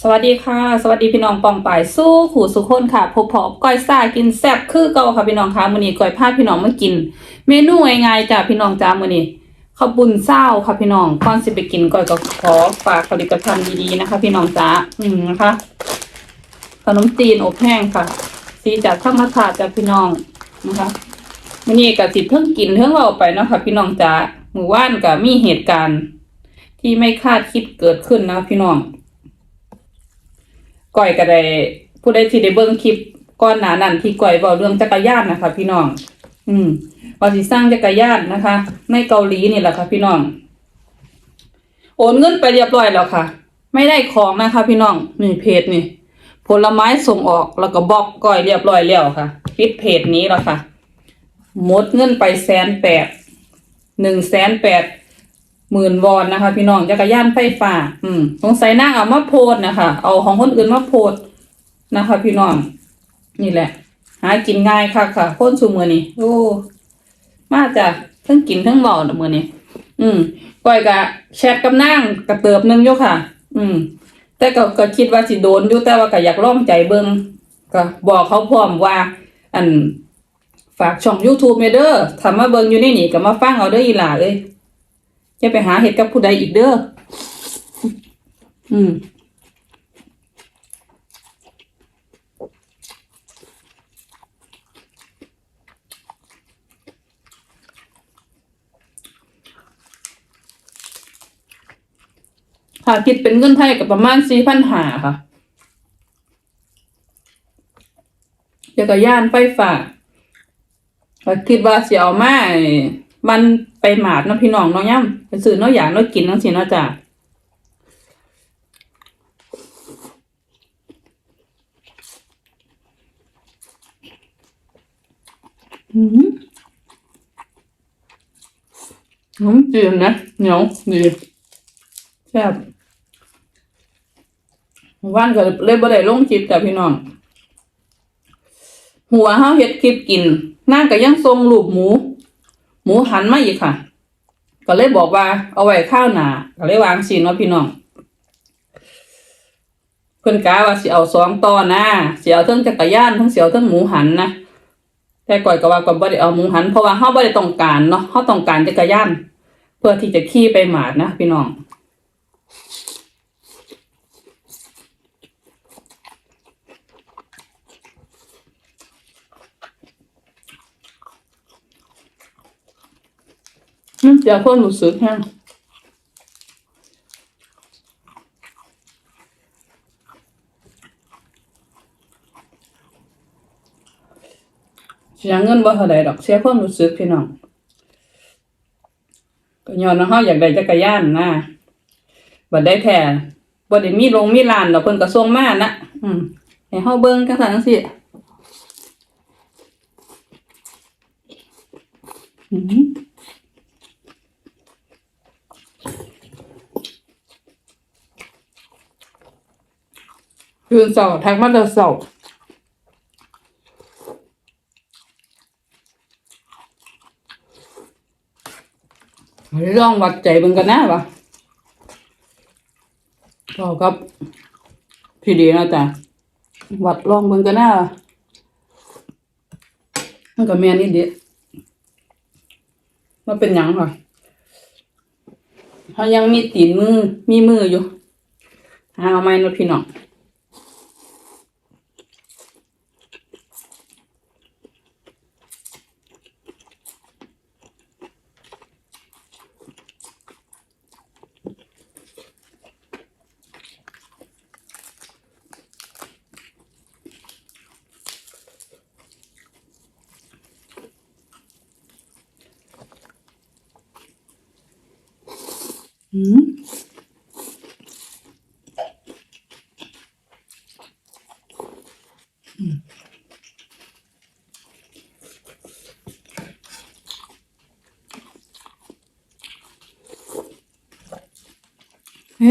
สวัสดีค่ะ สวัสดีพี่น้องปองป่ายสู้ขู่สุขคนค่ะพบพอก้อยซ่ากินแซ่บคือเก่าค่ะพี่น้องค่ะมื้อนี้ก้อยพาพี่น้องมากิน เมนูง่ายๆจ้ะพี่น้องจ้ามื้อนี้ข้าวบุญเศร้าค่ะพี่น้องก่อนสิไปกินก้อยก็ขอฝากผลิตภัณฑ์ดีๆนะคะ พี่น้องจ้าอืมนะคะขนมจีนอบแห้งค่ะสีจากธรรมชาติจากพี่น้องนะคะมื้อนี้ก็สิเพิ่งกินเพิ่งเว้าไปเนาะค่ะ พี่น้องจ้ามื้อวานก็มีเหตุการณ์ ที่ไม่คาดคิดเกิดขึ้นนะพี่น้อง ก้อยก็ได้ผู้ใดที่ได้เบิ่งคลิปก่อนหนานั้นที่ก้อยบอกเรื่องจักรยานนะคะ พี่น้อง อืมว่าสิสร้างจักรยานนะคะ ในเกาหลีนี่แหละค่ะพี่น้อง โอนเงินไปเรียบร้อยแล้วค่ะ ไม่ได้ของนะคะ พี่น้องนี่เพจนี่ ผลไม้ส่งออกแล้วก็บล็อกก้อยเรียบร้อยแล้วค่ะปิดเพจนี้แล้วค่ะหมดเงินไปแสนแปดหนึ่งแสนแปด หมื่นวอนนะคะ พี่น้องจักรยานไฟฟ้า อืมสงสัยนางเอามาโพดนะคะ เอาของคนอื่นมาโพดนะคะ พี่น้อง นี่แหละ หากินง่ายค่ะค่ะคนสูมือนี่โอ้มาจ้ะทั้งกินทั้งเบาเด้อมือนี่อืมก้อยกะแชทกับนางกระเติบหนึงอยู่ค่ะ อืม แต่ก็ก็คิดว่าสิโดนอยู่แต่ว่าก็อยากลองใจเบิ่งก็บอกเขาพร้อมว่า อันฝากช่อง YouTube เมเด้อถ้ามาเบิ่งอยู่ในนี่ก็มาฟังเอาเด้ออีหล่าเอ้ย อย่าไปหาเฮ็ดกับผู้ใดอีกเด้อ อืมหาคิดเป็นเงินไทยกับประมาณสี่พันหาค่ะจักรยานไฟฟ้าก็คิดว่าเสิเอามามัน ไปหมาดเนาะพี่น้องเนาะย่ำไปซื้อเนาะอยากเนาะกินเนาะสิเนาะจ้ะอืมน้ำจีนนะเหนียวดีแซ่บว่านก็เลยบ่ได้ลงคลิปแต่พี่น้อง หัวเฮาเฮ็ดคลิปกินนางก็ยังทรงรูปหมู หมูหันมาอีกค่ะ ก็เลยบอกว่าเอาไว้ข้าวหนาก็เลยวางสีเนาะพี่น้องเพื่อนกาว่าสิเอาสองต่อนนะสีเอาทั้งจักรยานทั้งสีเอาทั้งหมูหันนะแต่ก่อยก็ว่าก็บ่ได้เอาหมูหันเพราะว่าเฮาบ่ได้ต้องการเนาะเฮาต้องการจักรยานเพื่อที่จะขี่ไปหมาดนะพี่น้อง มเดี๋ยวคนรู้สึกแห้งเสียเงินบ่เท่าใดดอกเสียความรู้สึกพี่น้องก็ย้อนว่าเฮาอยากได้จักรยานนะบ่ได้แท้บ่ได้มีโรงมีร้านดอกเพิ่นก็ส่งมานะอืมให้เฮาเบิ่งจังซั่นจังซี่อืม คืนเสาร์ทักมาแต่เสาร์ลองวัดใจเบิ่งกันนะวะเรากับ พี่ดีนะจ๊ะวัดลองเบิ่งกันนะวะมันก็แม่นนี่เด็ดมันเป็นหยังค่ะเขายังมีตีนมือ มีมืออยู่หาเอาไมเนะพี่น้อง เม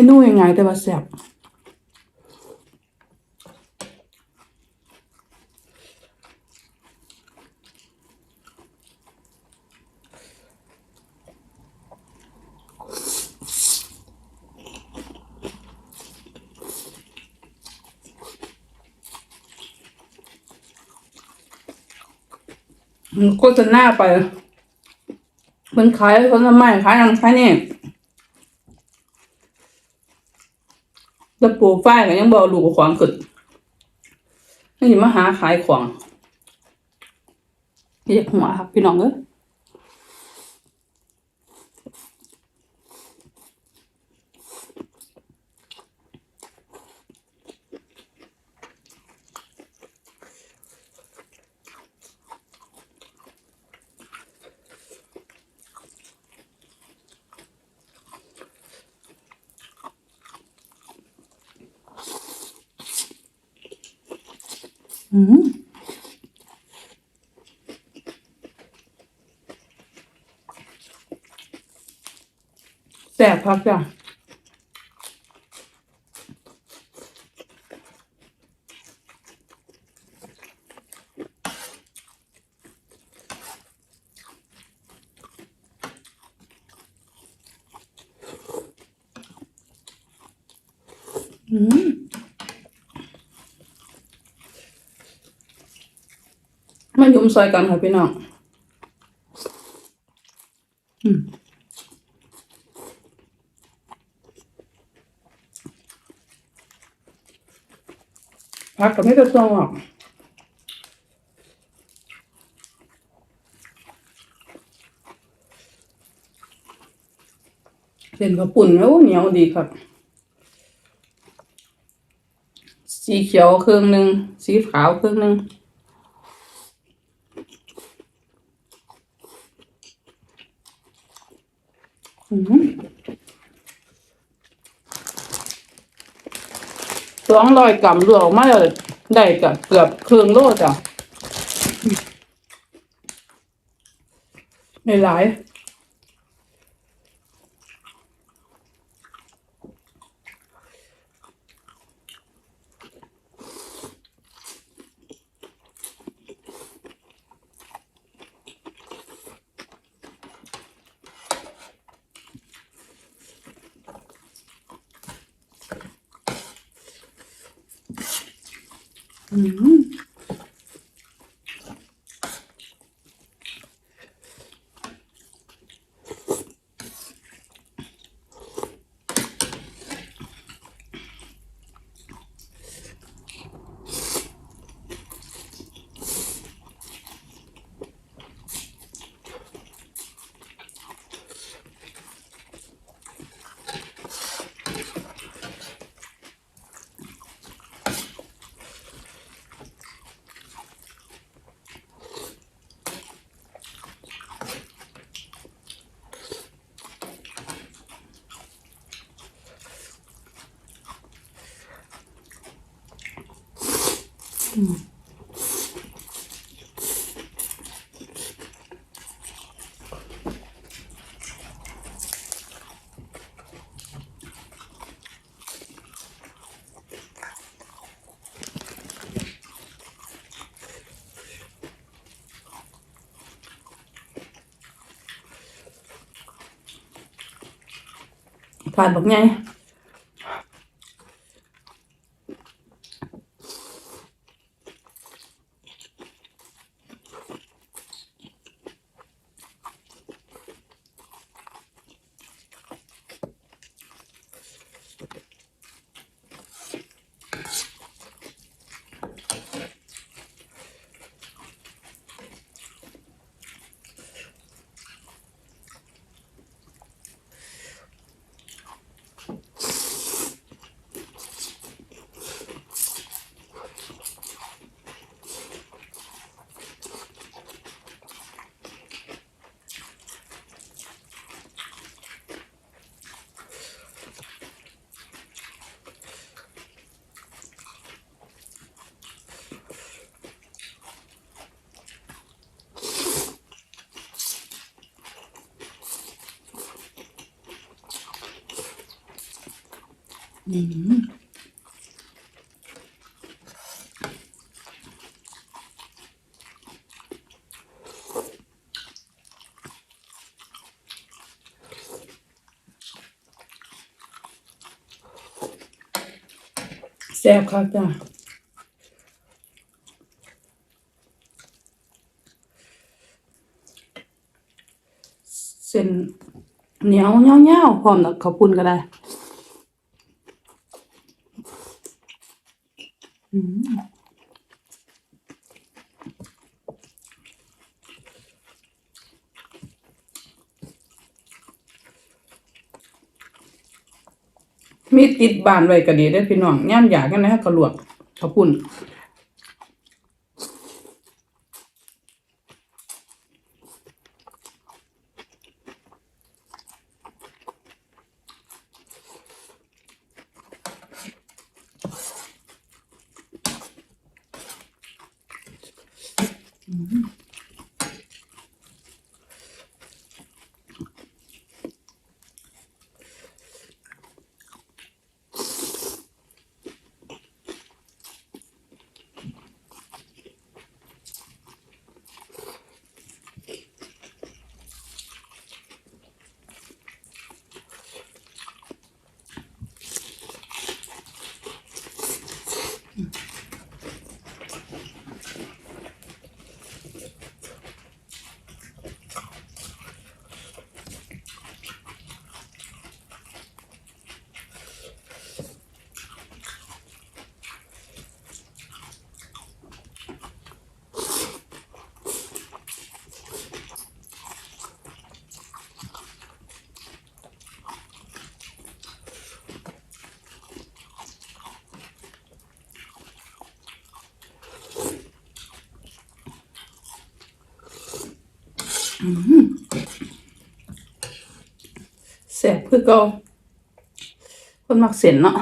นูยังไงแต่ว่าแซ่บ โฆษณาไปมันขายผลไม้ขายนั่นขายนี่แล้วโปรไฟล์ก็ยังบอกลูกของกึดนนี่มาหาขายของเรียกหัวครับพี่น้องเอ้ย อืมแซ่บครับจ้ะอืม มซอยกันค่ะพี่น้องอืมพักกับไม่กระซองหรอกเส้นข้าวปุ่นแล้วเหนียวดีครับ สีเขียวครึ่งหนึ่งสีขาวครึ่งหนึ่ง สองร้อยกรัมรวมออกมาแล้วได้กับเกือบครึ่งโลจ้ะไม่หลาย อืม ผ่าน อกไงแซ่บครับจ้ะเส้นเหนียวเงาๆพร้อมกับข้าวปุ้นก็ได้ มีติดบานไว้ก็ดีได้พี่น้องย่ามอยากกันนะก็ลวกขอบคุณ น แสบคือเก่าคนมักเสียนเนาะ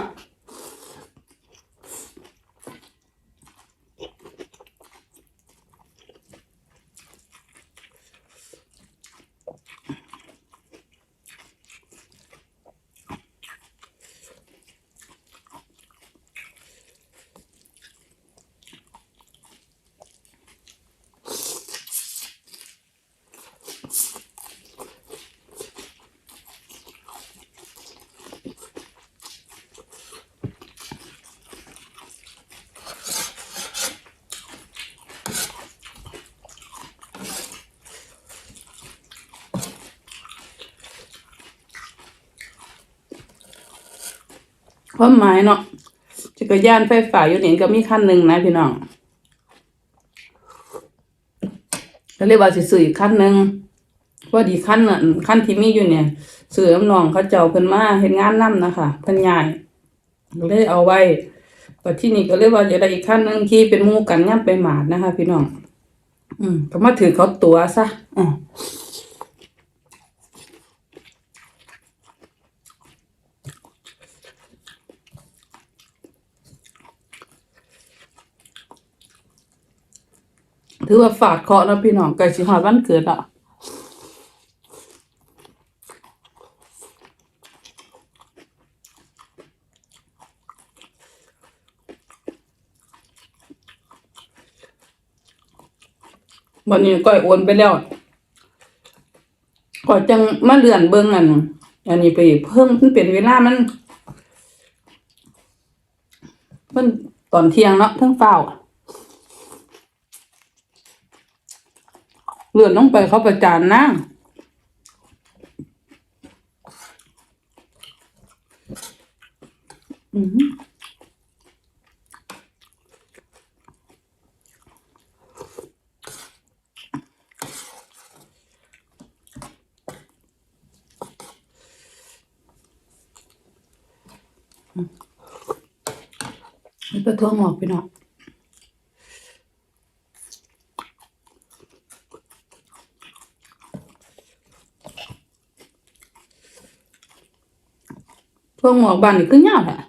ความหมายเนาะจักรยานไฟฟ้าอยู่นี่ก็มีคันหนึ่งนะพี่น้องก็เลยว่าสิซื้ออีกคันหนึ่งพอดีคันน่ะคันที่มีอยู่เนี่ยซื้อน้ำนองเขาเจ้าเพิ่นมาเฮ็ดงานนํนะคะเพิ่นย้ายก็เลยเอาไว้ปัจที่นี่ก็เลยกว่าจะได้อีกคันหนึ่งขี่เป็นมูกันย่ํไปหมาดนะคะ พี่น้อง อืมก็มาถือเขาตัวซะอ่า ถือว่าฝาดเคาะแล้วพี่น้องไก่สิหอดวันเกิดอะวันนี้ก้อยโอนไปแล้วก่อยจังมาเลื่อนเบิ่งอันอันนี้ไปเพิ่มมันเป็นเวลามัน มันตอนเที่ยงเนาะทั้งเฝ้า เลื่อนลงไปเขาประจานนั่งอืมนี่ก็ทั่วหมอกพี่น้อง พวกหมอกบานนี่คือเงาแหละ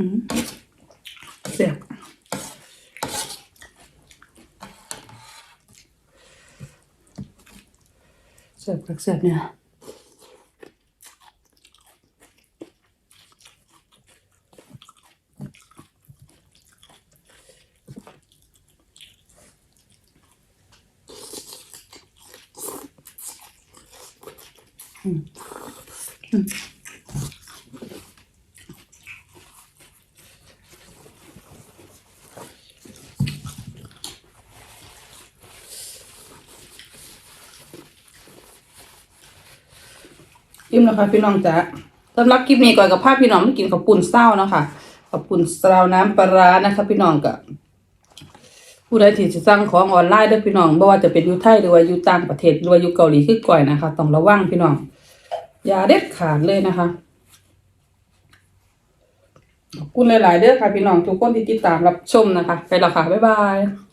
อืมเสียบเสียบกับเสียบเนี่ย อิ่มแล้วค่ะพี่น้องจ๋าสำหรับคลิปนี้ก่อนกับภาพพี่น้องไม่กินกับปุ่นเศร้าเนาะคะกับปุ่นเศร้าน้ำปลาร้านะคะ พี่น้องกับผู้ใดที่จะสั่งของออนไลน์ด้วยพี่น้องไม่ว่าจะเป็นอยู่ไทยหรือว่าอยู่ต่างประเทศหรือว่าอยู่เกาหลีคือก่อยนะคะ ต้องระวังพี่น้อง อย่าเด็ดขาดเลยนะคะขอบคุณหลาย ๆเด้อค่ะพี่น้องทุกคนที่ติดตามรับชมนะคะ ไปแล้วค่ะ บ๊ายบาย